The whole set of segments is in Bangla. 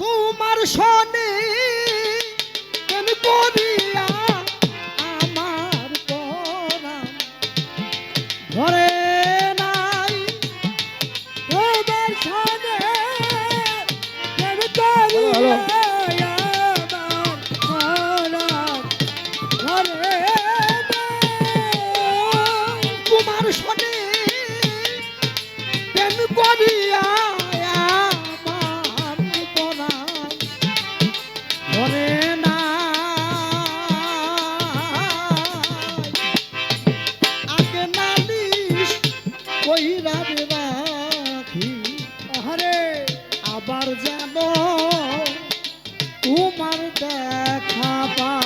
তোমার সনে কেন করিয়া আবার যেন তোমার দেখা পাই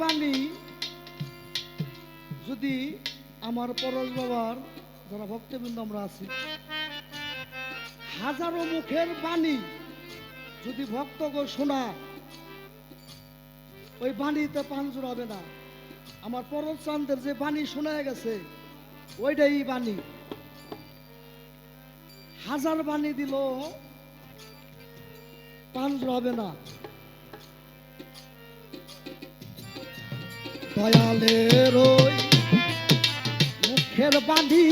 বাণী যদি আমার পরশ বাবার যারা ভক্তবৃন্দ আমরা আছি, হাজারো মুখের বাণী যদি ভক্তকে শোনা ওই বাণীতে পান হবে না। আমার পরশ চান্দের যে বাণী শোনা গেছে, ওইটাই বাণী হাজার বাণী দিল পান হবে না। দয়ালের মুখের বাণী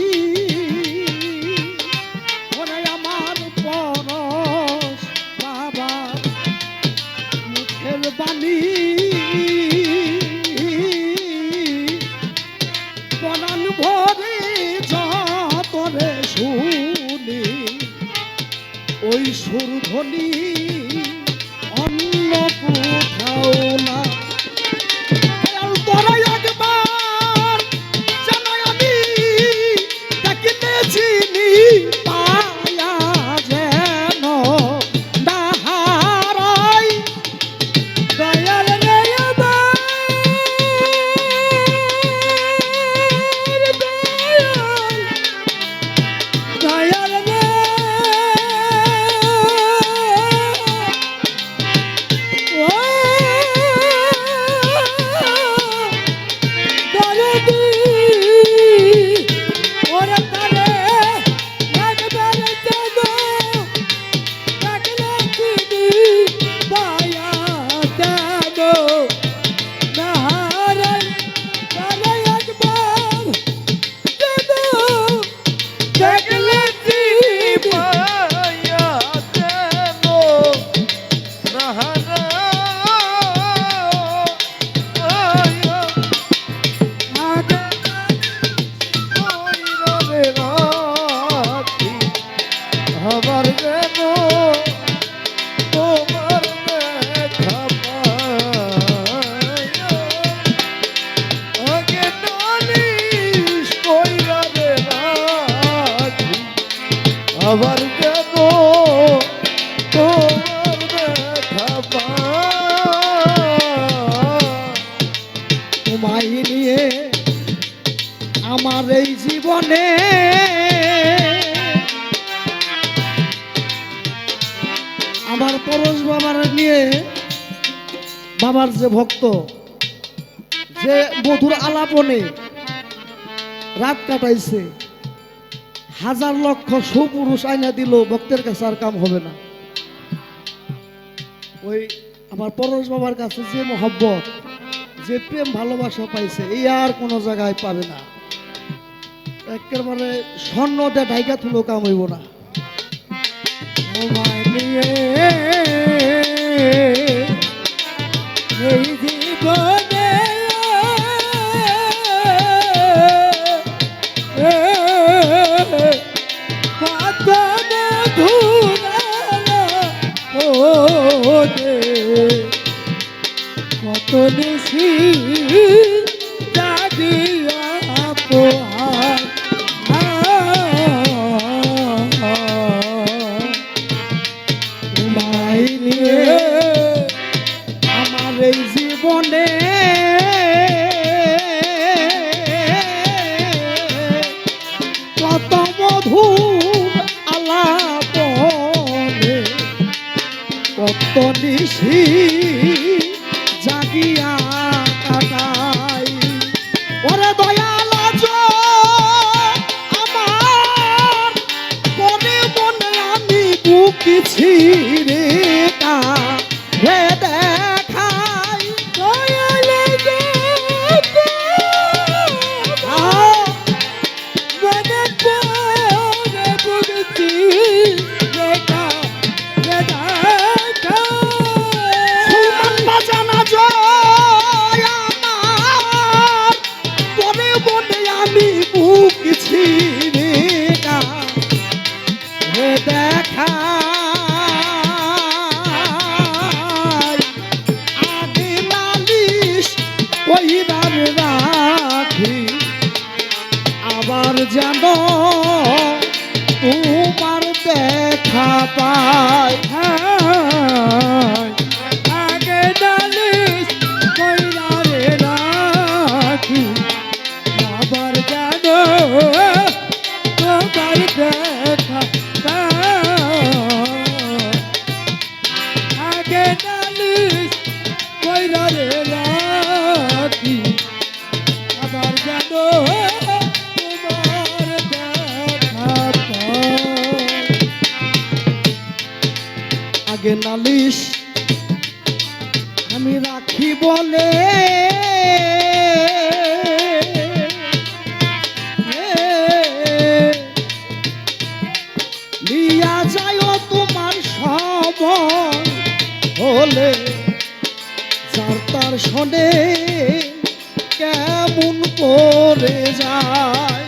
যে ভক্ত, যে মধুর আলাপনে রাত কাটাইছে, হাজার লক্ষ সুপুরুষ আইনা দিল, ভক্তের কাছে আর কাম হবে না। ওই আমার পরশ বাবার কাছে যে মহব্বত, যে প্রেম ভালোবাসা পাইছে, এই আর কোনো জায়গায় পাবে না। একেবারে স্বর্ণ দিয়ে ঢাইকা তুলো কাম হইব না। এই জীবনে কত নিশি মধুর আলাপনে কত নিশি জাগিয়া দেখা পাই আগে নালিশ। আমি রাখি বলে। লিয়া তোমার হলে তার কেমন করে যায়।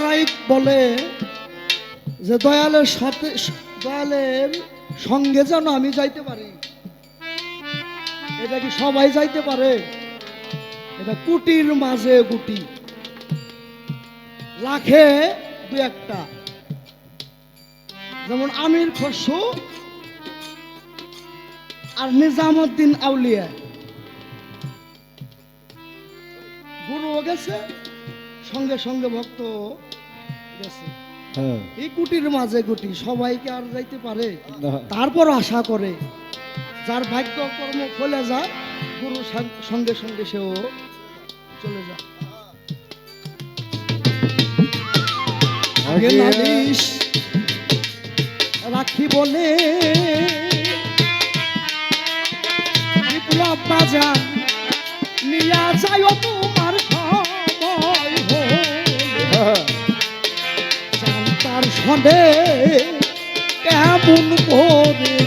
অনেক বলে যে দয়ালের সাথে, দয়ালের সঙ্গে যেন আমি যাইতে পারি। এটা কি সবাই যাইতে পারে? এটা কুটির মাঝে গুটি। লাখে দু একটা। যেমন আমির খসু আর নিজামুদ্দিন আউলিয়া। গুরুও গেছে, সঙ্গে সঙ্গে ভক্ত গেছে। হ্যাঁ। এই কুটির মাঝে গুটি সবাইকে আর যাইতে পারে। তারপর আশা করে যার ভাগ্য কর্ম ফলে যায় গুরু সঙ্গে সঙ্গে সেও চলে যায় আগে নালিশ রাখি বলে বিপ্লব বাজার নিয়া যায় সনে কেমন করে